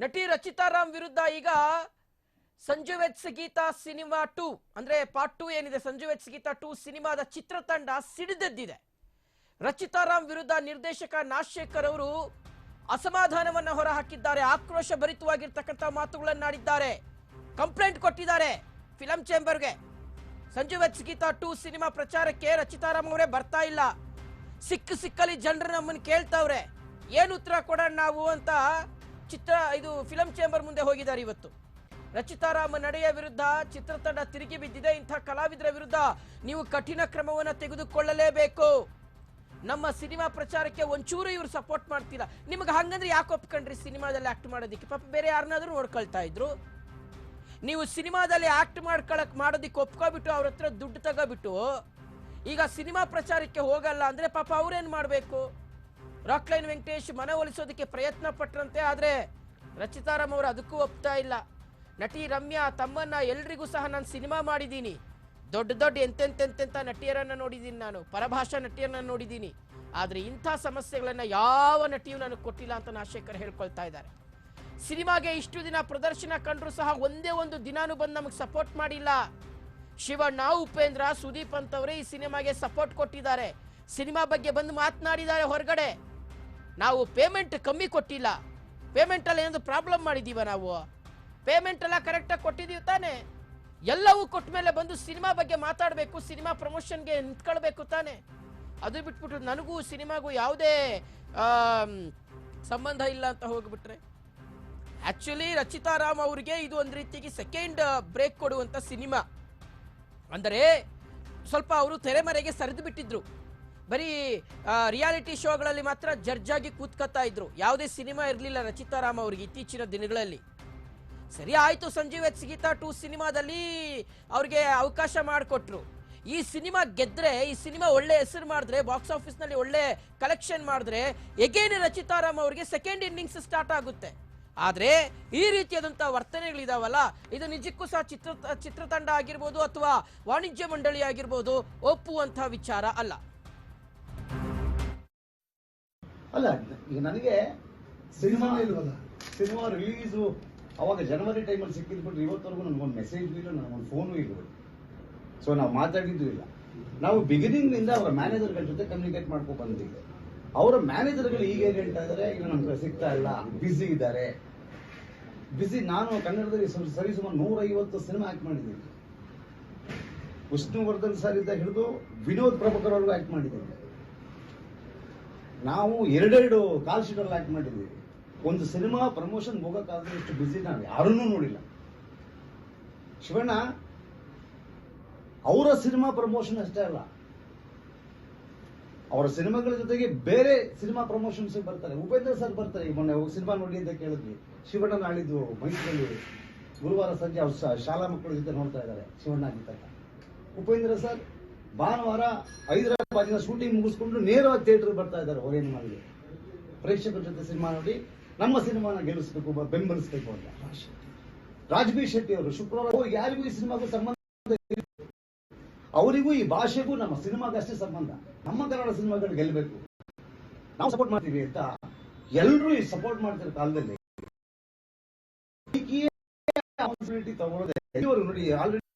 ನಟಿ ರಚಿತಾರಾಮ್ ವಿರುದ್ಧ ಈಗ Sanju weds Geetha cinema two. ಅಂದ್ರೆ ಪಾರ್ಟ್ ಟೂ ಏನಿದೆ? ಸಂಜು ವೆಟ್ಸ್ ಗೀತಾ ಟೂ ಸಿನಿಮಾದ ಚಿತ್ರತಂಡ ಸಿಡಿದೆದ್ದಿದೆ. ರಚಿತಾರಾಮ್ ವಿರುದ್ಧ ನಿರ್ದೇಶಕ ನಾಶೇಖರ್ ಅವರು ಅಸಮಾಧಾನವನ್ನು ಹೊರಹಾಕಿದ್ದಾರೆ. ಆಕ್ರೋಶ ಭರಿತವಾಗಿರ್ತಕ್ಕಂಥ ಮಾತುಗಳನ್ನಾಡಿದ್ದಾರೆ ಕಂಪ್ಲೇಂಟ್ ಕೊಟ್ಟಿದ್ದಾರೆ film ಚೇಂಬರ್ಗೆ. Sanju weds Geetha two cinema ಪ್ರಚಾರಕ್ಕೆ ರಚಿತಾರಾಮ್ ಅವರೇ ಬರ್ತಾ ಇಲ್ಲ. ಸಿಕ್ಕ ಸಿಕ್ಕಲ್ಲಿ ಜನರು ನಮ್ಮನ್ನು ಕೇಳ್ತಾವ್ರೆ. ಏನು ಉತ್ತರ ಕೊಡೋಣ ನಾವು ಅಂತ ಚಿತ್ರ, ಇದು ಫಿಲಂ ಚೇಂಬರ್ ಮುಂದೆ ಹೋಗಿದ್ದಾರೆ ಇವತ್ತು. ರಚಿತಾರಾಮ ನಡೆಯ ವಿರುದ್ಧ ಚಿತ್ರತಂಡ ತಿರುಗಿ ಬಿದ್ದಿದೆ. ಇಂಥ ಕಲಾವಿದರ ವಿರುದ್ಧ ನೀವು ಕಠಿಣ ಕ್ರಮವನ್ನು ತೆಗೆದುಕೊಳ್ಳಲೇಬೇಕು. ನಮ್ಮ ಸಿನಿಮಾ ಪ್ರಚಾರಕ್ಕೆ ಒಂಚೂರು ಇವರು ಸಪೋರ್ಟ್ ಮಾಡ್ತೀರಾ? ನಿಮ್ಗೆ ಹಂಗಂದ್ರೆ ಯಾಕೆ ಒಪ್ಕೊಂಡ್ರಿ ಸಿನಿಮಾದಲ್ಲಿ ಆಕ್ಟ್ ಮಾಡೋದಕ್ಕೆ? ಪಾಪ ಬೇರೆ ಯಾರನ್ನಾದ್ರೂ ನೋಡ್ಕೊಳ್ತಾ ಇದ್ರು. ನೀವು ಸಿನಿಮಾದಲ್ಲಿ ಆಕ್ಟ್ ಮಾಡ್ಕೊಳಕ್, ಮಾಡೋದಕ್ಕೆ ಒಪ್ಕೊಬಿಟ್ಟು ಅವ್ರ ಹತ್ರ ದುಡ್ಡು ತಗೋಬಿಟ್ಟು ಈಗ ಸಿನಿಮಾ ಪ್ರಚಾರಕ್ಕೆ ಹೋಗಲ್ಲ ಅಂದ್ರೆ ಪಾಪ ಅವ್ರೇನ್ ಮಾಡಬೇಕು? ರಾಕ್ಲೈನ್ ವೆಂಕಟೇಶ್ ಮನವೊಲಿಸೋದಕ್ಕೆ ಪ್ರಯತ್ನ ಪಟ್ಟರಂತೆ ಆದರೆ ರಚಿತಾರಾಮ್ ಅವರು ಅದಕ್ಕೂ ಒಪ್ತಾ ಇಲ್ಲ. ನಟಿ ರಮ್ಯಾ, ತಮ್ಮನ್ನ ಎಲ್ರಿಗೂ ಸಹ ನಾನು ಸಿನಿಮಾ ಮಾಡಿದ್ದೀನಿ ದೊಡ್ಡ ದೊಡ್ಡ ಎಂತೆಂತೆಂತೆಂಥ ನಟಿಯರನ್ನು ನೋಡಿದ್ದೀನಿ ನಾನು. ಪರಭಾಷಾ ನಟಿಯರನ್ನ ನೋಡಿದ್ದೀನಿ ಆದರೆ ಇಂಥ ಸಮಸ್ಯೆಗಳನ್ನು ಯಾವ ನಟಿಯೂ ನನಗೆ ಕೊಟ್ಟಿಲ್ಲ ಅಂತ ನಾಶೇಖರ್ ಹೇಳ್ಕೊಳ್ತಾ ಇದ್ದಾರೆ. ಸಿನಿಮಾಗೆ ಇಷ್ಟು ದಿನ ಪ್ರದರ್ಶನ ಕಂಡರೂ ಸಹ ಒಂದೇ ಒಂದು ದಿನಾನು ಬಂದು ನಮಗೆ ಸಪೋರ್ಟ್ ಮಾಡಿಲ್ಲ. ಶಿವಣ್ಣ, ಉಪೇಂದ್ರ, ಸುದೀಪ್ ಅಂತವರೇ ಈ ಸಿನಿಮಾಗೆ ಸಪೋರ್ಟ್ ಕೊಟ್ಟಿದ್ದಾರೆ. ಸಿನಿಮಾ ಬಗ್ಗೆ ಬಂದು ಮಾತನಾಡಿದ್ದಾರೆ ಹೊರಗಡೆ. ನಾವು ಪೇಮೆಂಟ್ ಕಮ್ಮಿ ಕೊಟ್ಟಿಲ್ಲ. ಪೇಮೆಂಟ್ ಏನಾದರೂ ಪ್ರಾಬ್ಲಮ್ ಮಾಡಿದ್ದೀವ ನಾವು? ಪೇಮೆಂಟ್ ಎಲ್ಲ ಕರೆಕ್ಟಾಗಿ ಕೊಟ್ಟಿದ್ದೀವಿ ತಾನೆ. ಎಲ್ಲವೂ ಕೊಟ್ಟ ಮೇಲೆ ಬಂದು ಸಿನಿಮಾ ಬಗ್ಗೆ ಮಾತಾಡಬೇಕು, ಸಿನಿಮಾ ಪ್ರಮೋಷನ್ಗೆ ನಿಂತ್ಕೊಳ್ಬೇಕು ತಾನೆ. ಅದು ಬಿಟ್ಬಿಟ್ಟು ನನಗೂ ಸಿನಿಮಾಗೂ ಯಾವುದೇ ಸಂಬಂಧ ಇಲ್ಲ ಅಂತ ಹೋಗ್ಬಿಟ್ರೆ. ಆಕ್ಚುಲಿ ರಚಿತಾರಾಮ್ ಅವರಿಗೆ ಇದು ಒಂದು ರೀತಿಗೆ ಸೆಕೆಂಡ್ ಬ್ರೇಕ್ ಕೊಡುವಂತ ಸಿನಿಮಾ. ಅಂದರೆ ಸ್ವಲ್ಪ ಅವರು ತೆರೆಮರೆಗೆ ಸರಿದು ಬಿಟ್ಟಿದ್ರು. ಬರೀ ರಿಯಾಲಿಟಿ ಶೋಗಳಲ್ಲಿ ಮಾತ್ರ ಜರ್ಜಾಗಿ ಆಗಿ ಕೂತ್ಕೊತಾ ಇದ್ರು. ಯಾವುದೇ ಸಿನಿಮಾ ಇರಲಿಲ್ಲ ರಚಿತಾರಾಮ್ ಅವ್ರಿಗೆ ಇತ್ತೀಚಿನ ದಿನಗಳಲ್ಲಿ. ಸರಿ ಆಯ್ತು ಸಂಜೀವ್ ಎಚ್ ಗೀತಾ ಟೂ ಸಿನಿಮಾದಲ್ಲಿ ಅವ್ರಿಗೆ ಅವಕಾಶ ಮಾಡಿಕೊಟ್ರು. ಈ ಸಿನಿಮಾ ಗೆದ್ರೆ, ಈ ಸಿನಿಮಾ ಒಳ್ಳೆ ಹೆಸರು ಮಾಡಿದ್ರೆ ಬಾಕ್ಸ್ ಆಫೀಸ್ನಲ್ಲಿ ಒಳ್ಳೆ ಕಲೆಕ್ಷನ್ ಮಾಡಿದ್ರೆ ಎಗೇನ್ ರಚಿತಾರಾಮ್ ಅವರಿಗೆ ಸೆಕೆಂಡ್ ಇನ್ನಿಂಗ್ಸ್ ಸ್ಟಾರ್ಟ್ ಆಗುತ್ತೆ. ಆದರೆ ಈ ರೀತಿಯಾದಂಥ ವರ್ತನೆಗಳಿದಾವಲ್ಲ, ಇದು ನಿಜಕ್ಕೂ ಸಹ ಚಿತ್ರ, ಚಿತ್ರತಂಡ ಆಗಿರ್ಬೋದು ಅಥವಾ ವಾಣಿಜ್ಯ ಮಂಡಳಿ ಆಗಿರ್ಬೋದು ಒಪ್ಪುವಂಥ ವಿಚಾರ ಅಲ್ಲ. ಅಲ್ಲ ಈಗ ನನಗೆ ಸಿನಿಮಾ ಇಲ್ವಲ್ಲ? ಸಿನಿಮಾ ರಿಲೀಸು ಅವಾಗ ಜನವರಿ ಟೈಮಲ್ಲಿ ಸಿಕ್ಕಿದ್ ಬಿಟ್ರೆ ಇವತ್ತವರೆಗೂ ನನಗೊಂದು ಮೆಸೇಜ್ ಇಲ್ಲ ನನಗೊಂದು ಫೋನು ಇಲ್ಲ. ಸೊ ನಾವು ಮಾತಾಡಿದ್ದು ಇಲ್ಲ. ನಾವು ಬಿಗಿನಿಂಗ್ನಿಂದ ಅವರ ಮ್ಯಾನೇಜರ್ಗಳ ಜೊತೆ ಕಮ್ಯುನಿಕೇಟ್ ಮಾಡ್ಕೊ ಬಂದಿದ್ದೆ. ಅವರ ಮ್ಯಾನೇಜರ್ಗಳು ಈಗ ಏನು ಹೇಳ್ತಾ ಇದ್ದಾರೆ ಈಗ ನಮ್ಗೆ ಸಿಗ್ತಾ ಇಲ್ಲ ಬ್ಯುಸಿ ಇದ್ದಾರೆ. ಬ್ಯುಸಿ ನಾನು ಕನ್ನಡದಲ್ಲಿ ಸರಿ- ಸುಮಾರು ನೂರೈವತ್ತು ಸಿನಿಮಾ ಆ್ಯಕ್ಟ್ ಮಾಡಿದ್ದೀನಿ. ವಿಷ್ಣುವರ್ಧನ್ ಸರ್ ಇದ್ದ ಹಿಡಿದು ವಿನೋದ್ ಪ್ರಭಾಕರ್ ಅವ್ರಿಗೂ ಆ್ಯಕ್ಟ್ ಮಾಡಿದ್ದೀನಿ. ನಾವು ಎರಡೆರಡು ಕಾಲ್ ಶೀಟಲ್ಲಿ ಆಕ್ಟ್ ಮಾಡಿದ್ದೀವಿ ಒಂದು ಸಿನಿಮಾ ಪ್ರಮೋಷನ್ ಹೋಗೋಕ್ಕಾದ್ರೆ ಇಷ್ಟು ಬಿಸಿ ನಾವು ಯಾರನ್ನೂ ನೋಡಿಲ್ಲ. ಶಿವಣ್ಣ, ಅವರ ಸಿನಿಮಾ ಪ್ರಮೋಷನ್ ಅಷ್ಟೇ ಅಲ್ಲ. ಅವರ ಸಿನಿಮಾಗಳ ಜೊತೆಗೆ ಬೇರೆ ಸಿನಿಮಾ ಪ್ರಮೋಷನ್ಸ್ ಬರ್ತಾರೆ. ಉಪೇಂದ್ರ ಸರ್ ಬರ್ತಾರೆ. ಮೊನ್ನೆ ಸಿನಿಮಾ ನೋಡಿ ಅಂತ ಕೇಳಿದ್ವಿ. ಶಿವಣ್ಣ ನಾಳಿದ್ದು ಮೈಸೂರಲ್ಲಿ ಗುರುವಾರ ಸಂಜೆ ಅವ್ರು ಶಾಲಾ ಮಕ್ಕಳ ಜೊತೆ ನೋಡ್ತಾ ಇದ್ದಾರೆ. ಶಿವಣ್ಣ ಅಂತ ಉಪೇಂದ್ರ ಸರ್ ಭಾನುವಾರ ಹೈದರಾಬಾದಿನ ಶೂಟಿಂಗ್ ಮುಗಿಸ್ಕೊಂಡು ನೇರವಾಗಿ ಥಿಯೇಟರ್ ಬರ್ತಾ ಇದ್ದಾರೆ ಹೊರೇನು ಮಾಡಿ ಪ್ರೇಕ್ಷಕರ ಜೊತೆ ಸಿನಿಮಾ ನೋಡಿ, ನಮ್ಮ ಸಿನಿಮಾನ ಗೆಲ್ಲಿಸಬೇಕು ಬೆಂಬಲಿಸಬೇಕು ಅಂತ. ರಾಜಬೀರ್ ಶೆಟ್ಟಿ ಅವರು ಶುಕ್ರವಾರ ಯಾರಿಗೂ ಈ ಸಿನಿಮಾಗೂ ಸಂಬಂಧ. ಅವರಿಗೂ ಈ ಭಾಷೆಗೂ ನಮ್ಮ ಸಿನಿಮಾಗಷ್ಟೇ ಸಂಬಂಧ. ನಮ್ಮ ಕನ್ನಡ ಸಿನಿಮಾಗಳು ಗೆಲ್ಲಬೇಕು. ನಾವು ಸಪೋರ್ಟ್ ಮಾಡ್ತೀವಿ ಅಂತ ಎಲ್ಲರೂ ಈ ಸಪೋರ್ಟ್ ಮಾಡ್ತಿರೋ ಕಾಲದಲ್ಲಿ. ತಗೊಳ್ಳೋದೇ ನೋಡಿ ಆಲ್ರೆಡಿ